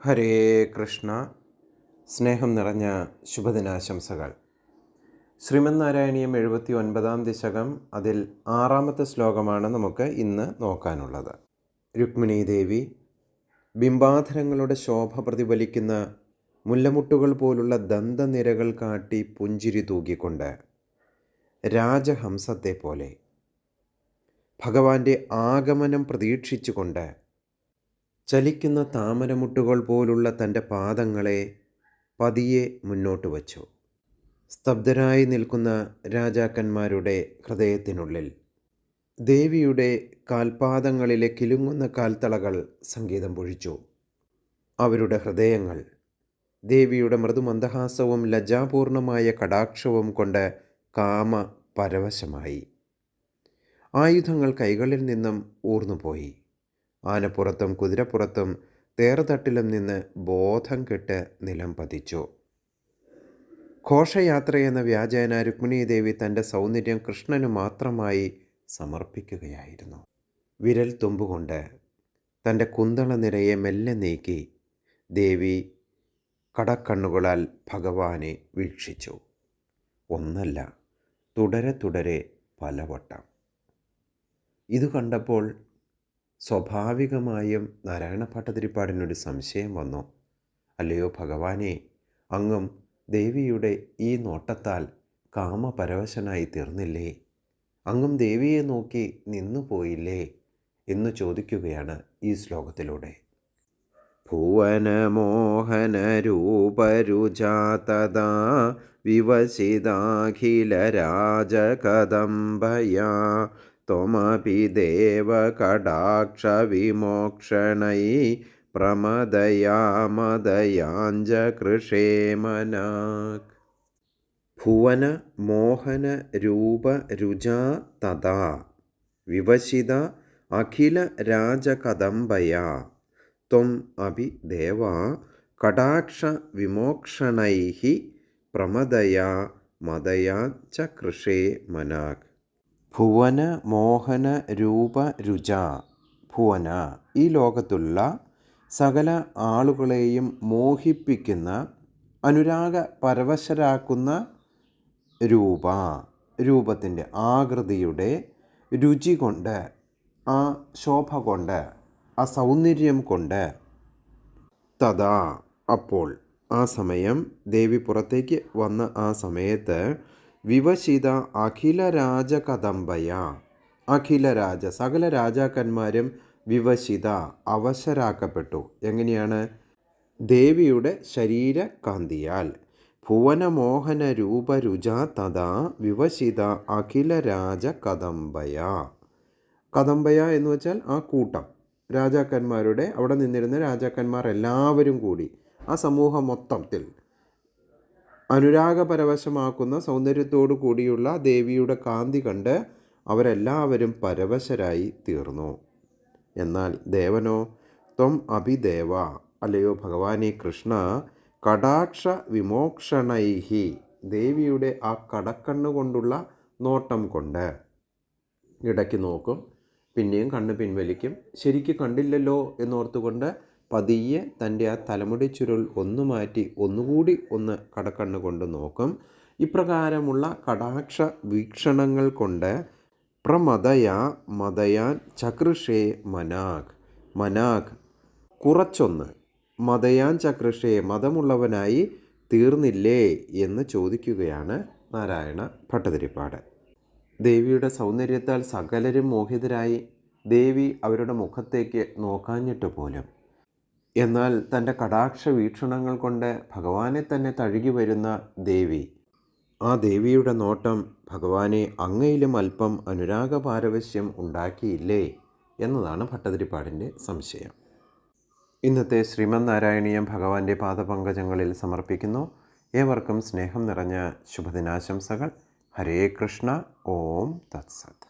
ഹരേ കൃഷ്ണ. സ്നേഹം നിറഞ്ഞ ശുഭദിനാശംസകൾ. ശ്രീമന് നാരായണീയം എഴുപത്തി ഒൻപതാം ദശകം അതിൽ ആറാമത്തെ ശ്ലോകമാണ് നമുക്ക് ഇന്ന് നോക്കാനുള്ളത്. രുക്മിണി ദേവി ബിംബാധരങ്ങളുടെ ശോഭ പ്രതിഫലിക്കുന്ന മുല്ലമുട്ടുകൾ പോലുള്ള ദന്തനിരകൾ കാട്ടി പുഞ്ചിരി തൂക്കിക്കൊണ്ട് രാജഹംസത്തെ പോലെ ഭഗവാന്റെ ആഗമനം പ്രതീക്ഷിച്ചുകൊണ്ട് ചലിക്കുന്ന താമരമുട്ടുകൾ പോലുള്ള തന്റെ പാദങ്ങളെ പതിയെ മുന്നോട്ട് വച്ചു. സ്തബ്ധരായി നിൽക്കുന്ന രാജാക്കന്മാരുടെ ഹൃദയത്തിനുള്ളിൽ ദേവിയുടെ കാൽപാദങ്ങളിലെ കിലുങ്ങുന്ന കാൽത്തളകൾ സംഗീതം പൊഴിച്ചു. അവരുടെ ഹൃദയങ്ങൾ ദേവിയുടെ മൃദുമന്ദഹാസവും ലജ്ജാപൂർണമായ കടാക്ഷവും കൊണ്ട് കാമ പരവശമായി ആയുധങ്ങൾ കൈകളിൽ നിന്നും ഊർന്നുപോയി. ആനപ്പുറത്തും കുതിരപ്പുറത്തും തേർതട്ടിലും നിന്ന് ബോധം കെട്ട് നിലം പതിച്ചു. ഘോഷയാത്രയെന്ന വ്യാജേന രുക്മിണീദേവി തന്റെ സൗന്ദര്യം കൃഷ്ണന് മാത്രമായി സമർപ്പിക്കുകയായിരുന്നു. വിരൽ തുമ്പുകൊണ്ട് തന്റെ കുന്തള നിരയെ മെല്ലെ നീക്കി ദേവി കടക്കണ്ണുകളാൽ ഭഗവാനെ വീക്ഷിച്ചു. ഒന്നല്ല തുടരെ തുടരെ പലവട്ടം. ഇത് കണ്ടപ്പോൾ സ്വാഭാവികമായും നാരായണ സംശയം വന്നു? അല്ലയോ ഭഗവാനെ അങ്ങും ദേവിയുടെ ഈ നോട്ടത്താൽ കാമപരവശനായി തീർന്നില്ലേ? അങ്ങും ദേവിയെ നോക്കി നിന്നു പോയില്ലേ? എന്ന് ചോദിക്കുകയാണ് ഈ ശ്ലോകത്തിലൂടെ. ഭുവനമോഹനരൂപരുജാതദാ വിവസിതാഖിലരാജകദംബയാ त्वमपि देवकडाक्षविमोक्षणै प्रमदयामदयाञ्जकृषे मनाक् ഭുവന മോഹന രൂപ രുജാ തഥാ വിവശിത അഖില രാജകദംബയാ ത്വം അപി ദേവ കടാക്ഷ വിമോക്ഷണൈ പ്രമദയാ മദയാ ച കൃഷേ മനാക് ഭുവന മോഹന രൂപ രുച ഭുവന ഈ ലോകത്തുള്ള സകല ആളുകളെയും മോഹിപ്പിക്കുന്ന അനുരാഗ പരവശരാക്കുന്ന രൂപ. രൂപത്തിന്റെ ആകൃതിയുടെ രുചി കൊണ്ട് ആ ശോഭ കൊണ്ട് ആ സൗന്ദര്യം കൊണ്ട്. തഥാ അപ്പോൾ ആ സമയം ദേവി പുറത്തേക്ക് വന്ന ആ സമയത്ത് വിവശിത അഖില രാജകദംബയ അഖില രാജ സകല രാജാക്കന്മാരും വിവശിത അവശരാക്കപ്പെട്ടു. എങ്ങനെയാണ്? ദേവിയുടെ ശരീരകാന്തിയാൽ. ഭുവനമോഹന രൂപരുജ തഥാ വിവശിത അഖില രാജ കദംബയ കദംബയ എന്ന് വെച്ചാൽ ആ കൂട്ടം. രാജാക്കന്മാരുടെ അവിടെ നിന്നിരുന്ന രാജാക്കന്മാർ എല്ലാവരും കൂടി ആ സമൂഹം മൊത്തത്തിൽ അനുരാഗപരവശമാക്കുന്ന സൗന്ദര്യത്തോടു കൂടിയുള്ള ദേവിയുടെ കാന്തി കണ്ട് അവരെല്ലാവരും പരവശരായി തീർന്നു. എന്നാൽ ദേവനോ ത്വം അഭിദേവ അല്ലയോ ഭഗവാനെ കൃഷ്ണ കടാക്ഷ വിമോക്ഷണൈഹി ദേവിയുടെ ആ കടക്കണ്ണു കൊണ്ടുള്ള നോട്ടം കൊണ്ട്. ഇടയ്ക്ക് നോക്കും പിന്നെയും കണ്ണ് പിൻവലിക്കും. ശരിക്ക് കണ്ടില്ലല്ലോ എന്നോർത്തുകൊണ്ട് പതിയെ തന്റെ ആ തലമുടി ചുരുൾ ഒന്ന് മാറ്റി ഒന്നുകൂടി ഒന്ന് കടക്കണ്ണ് കൊണ്ട് നോക്കും. ഇപ്രകാരമുള്ള കടാക്ഷ വീക്ഷണങ്ങൾ കൊണ്ട് പ്രമദയ മതയാൻ ചകൃഷേ മനാഗ്. മനാഗ് കുറച്ചൊന്ന്. മതയാൻ ചകൃഷേ മതമുള്ളവനായി തീർന്നില്ലേ എന്ന് ചോദിക്കുകയാണ് നാരായണ ഭട്ടതിരിപ്പാട്. ദേവിയുടെ സൗന്ദര്യത്താൽ സകലരും മോഹിതരായി. ദേവി അവരുടെ മുഖത്തേക്ക് നോക്കാഞ്ഞിട്ട് പോലും എന്നാൽ തന്റെ കടാക്ഷ വീക്ഷണങ്ങൾ കൊണ്ട് ഭഗവാനെ തന്നെ തഴുകി വരുന്ന ദേവി. ആ ദേവിയുടെ നോട്ടം ഭഗവാനെ അങ്ങയിലും അല്പം അനുരാഗപാരവശ്യം ഉണ്ടാക്കിയില്ലേ എന്നതാണ് ഭട്ടതിരിപ്പാടിന്റെ സംശയം. ഇന്നത്തെ ശ്രീമന്നാരായണീയം ഭഗവാന്റെ പാദപങ്കജങ്ങളിൽ സമർപ്പിക്കുന്നു. ഏവർക്കും സ്നേഹം നിറഞ്ഞ ശുഭദിനാശംസകൾ. ഹരേ കൃഷ്ണ. ഓം തത്സത്.